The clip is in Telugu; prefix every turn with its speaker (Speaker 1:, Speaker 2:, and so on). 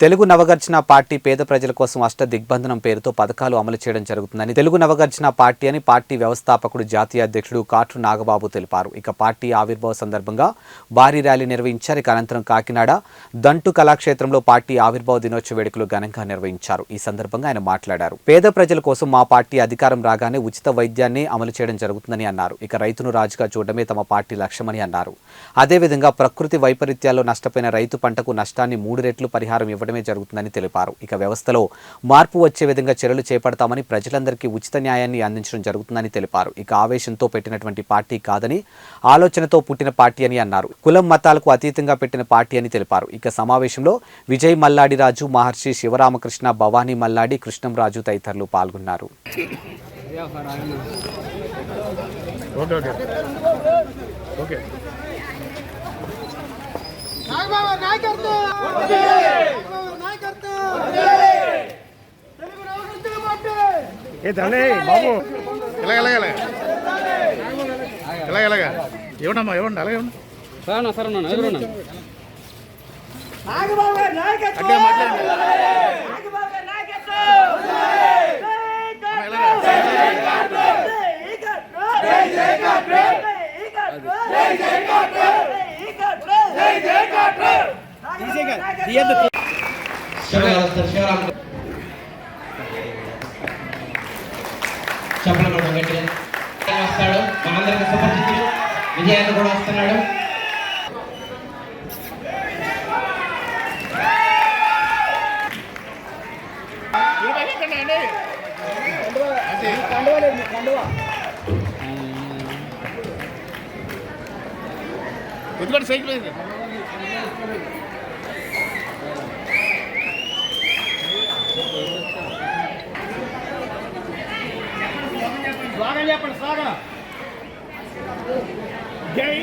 Speaker 1: తెలుగు నవగర్జన పార్టీ పేద ప్రజల కోసం అష్ట దిగ్బంధనం పేరుతో పథకాలు అమలు చేయడం జరుగుతుందని తెలుగు నవగర్జన పార్టీ అని పార్టీ వ్యవస్థాపకుడు జాతీయ అధ్యక్షుడు కాట్రు నాగబాబు తెలిపారు. ఇక పార్టీ ఆవిర్భావ సందర్భంగా భారీ ర్యాలీ నిర్వహించారు. ఇక అనంతరం కాకినాడ దంటు కళాక్షేత్రంలో పార్టీ ఆవిర్భావ దినోత్సవ వేడుకలు ఘనంగా నిర్వహించారు. ఈ సందర్భంగా ఆయన మాట్లాడారు. పేద ప్రజల కోసం మా పార్టీ అధికారం రాగానే ఉచిత వైద్యాన్ని అమలు చేయడం జరుగుతుందని అన్నారు. ఇక రైతును రాజుగా చూడడమే తమ పార్టీ లక్ష్యమని అన్నారు. అదేవిధంగా ప్రకృతి వైపరీత్యాల్లో నష్టపోయిన రైతు పంటకు నష్టాన్ని మూడు రెట్లు పరిహారం ఇవ్వడం ఇవ్వడమే జరుగుతుందని తెలిపారు. ఇక వ్యవస్థలో మార్పు వచ్చే విధంగా చర్యలు చేపడతామని ప్రజలందరికీ ఉచిత న్యాయాన్ని అందించడం జరుగుతుందని తెలిపారు. ఇక ఆవేశంతో పెట్టినటువంటి పార్టీ కాదని ఆలోచనతో పుట్టిన పార్టీ అని అన్నారు. కులం మతాలకు అతీతంగా పెట్టిన పార్టీ అని తెలిపారు. ఇక సమావేశంలో విజయ్ మల్లాడి రాజు మహర్షి శివరామకృష్ణ భవానీ మల్లాడి కృష్ణంరాజు తదితరులు పాల్గొన్నారు.
Speaker 2: ఓకే
Speaker 3: నాయకత్వం నాగబాబు నాయకత్వం తెలుగు రాష్ట్ర పార్టీ
Speaker 2: ఏ తండ్రి బాబు. ఇలాగ ఇలాగ ఇలాగ. ఇలాగ ఇలాగ. ఇవ్వండమ్మా ఇవ్వండి అలాగే ఇవ్వండి
Speaker 4: సరేనా సరేనా ఎదురున్నా
Speaker 2: మాట్లాడండి.
Speaker 3: గారి
Speaker 5: చెప్పలు కూడా గట్టిగా వస్తాడు. మనందరికి సుపరిచితులు విజయాన్ని కూడా వస్తున్నాడు
Speaker 2: ఎందుకంటే సైకిల్
Speaker 3: స్వాగతం చెప్పండి స్వాగతం. జై.